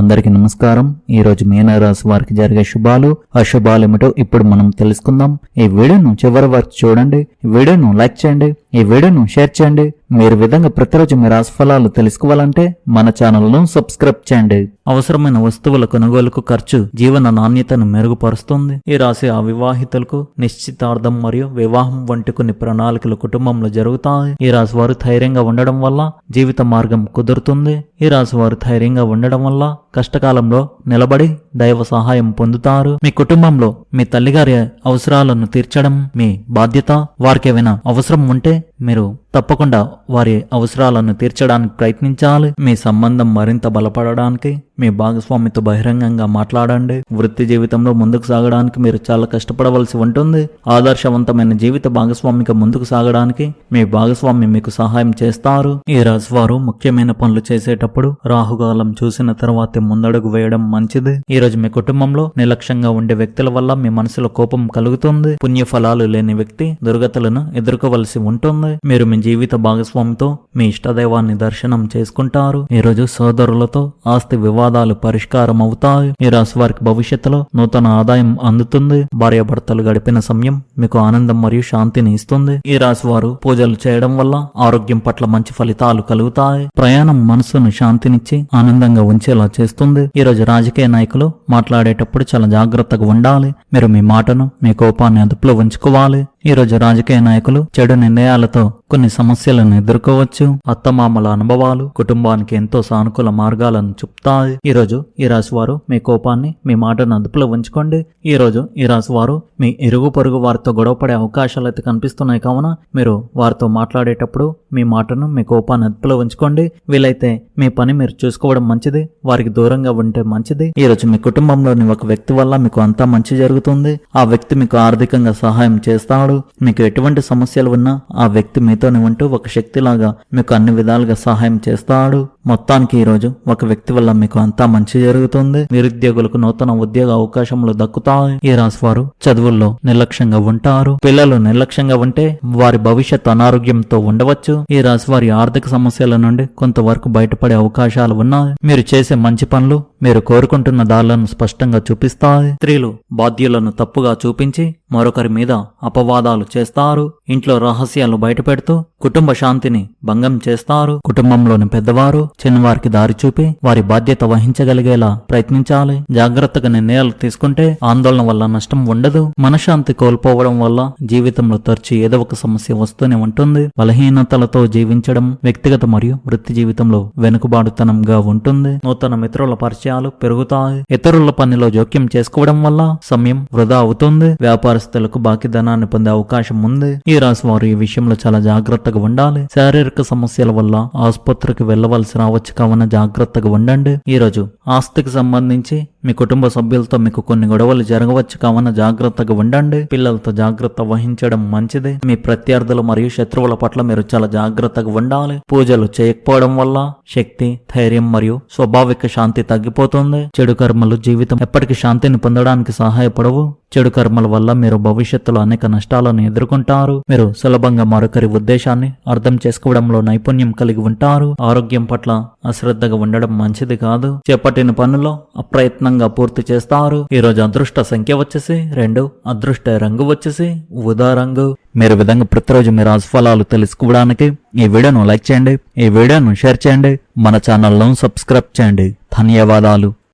అందరికీ నమస్కారం. ఈ రోజు మీనరాశి వారికి జరిగే శుభాలు అశుభాలు ఏమిటో ఇప్పుడు మనం తెలుసుకుందాం. ఈ వీడియోను చివరి వరకు చూడండి. ఈ వీడియోను లైక్ చేయండి. ఈ వీడియోను షేర్ చేయండి. మీరు విధంగా ప్రతిరోజు మీ రాశి ఫలాలు తెలుసుకోవాలంటే మన ఛానల్ను సబ్స్క్రైబ్ చేయండి. అవసరమైన వస్తువుల కొనుగోలుకు ఖర్చు జీవన నాణ్యతను మెరుగుపరుస్తుంది. ఈ రాశి అవివాహితులకు నిశ్చితార్థం మరియు వివాహం వంటి కొన్ని ప్రణాళికలు కుటుంబంలో జరుగుతాయి. ఈ రాశి వారు ధైర్యంగా ఉండడం వల్ల జీవిత మార్గం కుదురుతుంది. ఈ రాశి వారు ధైర్యంగా ఉండడం వల్ల కష్టకాలంలో నిలబడి దైవ సహాయం పొందుతారు. మీ కుటుంబంలో మీ తల్లిగారి అవసరాలను తీర్చడం మీ బాధ్యత. వారికి ఏమైనా అవసరం ఉంటే మీరు తప్పకుండా వారి అవసరాలను తీర్చడానికి ప్రయత్నించాలి. మీ సంబంధం మరింత బలపడడానికి మీ భాగస్వామితో బహిరంగంగా మాట్లాడండి. వృత్తి జీవితంలో ముందుకు సాగడానికి మీరు చాలా కష్టపడవలసి ఉంటుంది. ఆదర్శవంతమైన జీవిత భాగస్వామిగా ముందుకు సాగడానికి మీ భాగస్వామి మీకు సహాయం చేస్తారు. ఈ రాశివారు ముఖ్యమైన పనులు చేసేటప్పుడు రాహుకాలం చూసిన తర్వాతే ముందడుగు వేయడం మంచిది. ఈ రోజు మీ కుటుంబంలో నిర్లక్ష్యంగా ఉండే వ్యక్తుల వల్ల మీ మనసులో కోపం కలుగుతుంది. పుణ్య ఫలాలు లేని వ్యక్తి దుర్గతులను ఎదుర్కోవలసి ఉంటుంది. మీరు మీ జీవిత భాగస్వామితో మీ ఇష్టదైవాన్ని దర్శనం చేసుకుంటారు. ఈ రోజు సోదరులతో ఆస్తి వివాదాలు పరిష్కారం అవుతాయి. ఈ రాశి వారికి భవిష్యత్తులో నూతన ఆదాయం అందుతుంది. భార్యాభర్తలు గడిపిన సమయం మీకు ఆనందం మరియు శాంతిని ఇస్తుంది. ఈ రాశి వారు పూజలు చేయడం వల్ల ఆరోగ్యం పట్ల మంచి ఫలితాలు కలుగుతాయి. ప్రయాణం మనసును శాంతినిచ్చి ఆనందంగా ఉంచేలా చేస్తుంది. ఈ రోజు రాజకీయ నాయకులు మాట్లాడేటప్పుడు చాలా జాగ్రత్తగా ఉండాలి. మీరు మీ మాటను మీ కోపాన్ని అదుపులో ఉంచుకోవాలి. ఈ రోజు రాజకీయ నాయకులు చెడు నిర్ణయాలతో కొన్ని సమస్యలను ఎదుర్కోవచ్చు అత్తమామల అనుభవాలు కుటుంబానికి ఎంతో సానుకూల మార్గాలను చూపుతాయి. ఈ రోజు ఈ రాశి వారు మీ కోపాన్ని మీ మాటను అదుపులో ఉంచుకోండి. ఈ రోజు ఈ రాశి వారు మీ ఇరుగు పొరుగు వారితో గొడవపడే అవకాశాలు అయితే కనిపిస్తున్నాయి కావున మీరు వారితో మాట్లాడేటప్పుడు మీ మాటను మీ కోపాన్ని అదుపులో ఉంచుకోండి. వీలైతే మీ పని మీరు చూసుకోవడం మంచిది వారికి దూరంగా ఉంటే మంచిది. ఈరోజు మీ కుటుంబంలోని ఒక వ్యక్తి వల్ల మీకు అంతా మంచి జరుగుతుంది. ఆ వ్యక్తి మీకు ఆర్థికంగా సహాయం చేస్తాడు. మీకు ఎటువంటి సమస్యలు ఉన్నా ఆ వ్యక్తి మీ మీతోనే ఉంటూ ఒక శక్తిలాగా మీకు అన్ని విధాలుగా సహాయం చేస్తాడు. మొత్తానికి ఈరోజు ఒక వ్యక్తి వల్ల మీకు అంతా మంచి జరుగుతుంది. నిరుద్యోగులకు నూతన ఉద్యోగ అవకాశములు దక్కుతాయి. ఈ రాశివారు చదువుల్లో నిర్లక్ష్యంగా ఉంటారు. పిల్లలు నిర్లక్ష్యంగా ఉంటే వారి భవిష్యత్ అనారోగ్యంతో ఉండవచ్చు. ఈ రాశివారి ఆర్థిక సమస్యల నుండి కొంతవరకు బయటపడే అవకాశాలు ఉన్నాయి. మీరు చేసే మంచి పనులు మీరు కోరుకుంటున్న దారులను స్పష్టంగా చూపిస్తాయి. స్త్రీలు బాధ్యులను తప్పుగా చూపించి మరొకరి మీద అపవాదాలు చేస్తారు. ఇంట్లో రహస్యాలు బయటపెడుతూ కుటుంబ శాంతిని భంగం చేస్తారు. కుటుంబంలోని పెద్దవారు చిన్నవారికి దారి చూపి వారి బాధ్యత వహించగలిగేలా ప్రయత్నించాలి. జాగ్రత్తగా నిర్ణయాలు తీసుకుంటే ఆందోళన వల్ల నష్టం ఉండదు. మనశ్శాంతి కోల్పోవడం వల్ల జీవితంలో తరచు ఏదో ఒక సమస్య వస్తూనే ఉంటుంది. బలహీనతలతో జీవించడం వ్యక్తిగత మరియు వృత్తి జీవితంలో వెనుకబాటుతనంగా ఉంటుంది. నూతన మిత్రుల పరిచయాలు పెరుగుతాయి. ఇతరుల పనిలో జోక్యం చేసుకోవడం వల్ల సమయం వృధా అవుతుంది. వ్యాపారస్తులకు బాకీ ధనాన్ని పొందే అవకాశం ఉంది. ఈ రాశి వారు ఈ విషయంలో చాలా జాగ్రత్తగా ఉండాలి. శారీరక సమస్యల వల్ల ఆసుపత్రికి వెళ్ళవలసిన రావచ్చు కావున జాగ్రత్తగా ఉండండి. ఈ రోజు ఆస్తికి సంబంధించి మీ కుటుంబ సభ్యులతో మీకు కొన్ని గొడవలు జరగవచ్చు కావున జాగ్రత్తగా ఉండండి. పిల్లలతో జాగ్రత్త వహించడం మంచిది. మీ ప్రత్యర్థులు మరియు శత్రువుల పట్ల మీరు చాలా జాగ్రత్తగా ఉండాలి. పూజలు చేయకపోవడం వల్ల శక్తి ధైర్యం మరియు స్వాభావిక శాంతి తగ్గిపోతుంది. చెడు కర్మలు జీవితం ఎప్పటికీ శాంతిని పొందడానికి సహాయపడవు. చెడు కర్మల వల్ల మీరు భవిష్యత్తులో అనేక నష్టాలను ఎదుర్కొంటారు. మీరు సులభంగా మరొకరి ఉద్దేశాన్ని అర్థం చేసుకోవడంలో నైపుణ్యం కలిగి ఉంటారు. ఆరోగ్యం పట్ల అశ్రద్ధగా ఉండడం మంచిది కాదు. చేపట్టిన పనుల్లో అప్రయత్నంగా పూర్తి చేస్తారు. ఈ రోజు అదృష్ట సంఖ్య వచ్చేసి రెండు అదృష్ట రంగు వచ్చేసి ఉదా రంగు. మీరు విధంగా ప్రతిరోజు మీ రాశి తెలుసుకోవడానికి ఈ వీడియోను లైక్ చేయండి. ఈ వీడియోను షేర్ చేయండి. మన ఛానల్ను సబ్స్క్రైబ్ చేయండి. ధన్యవాదాలు.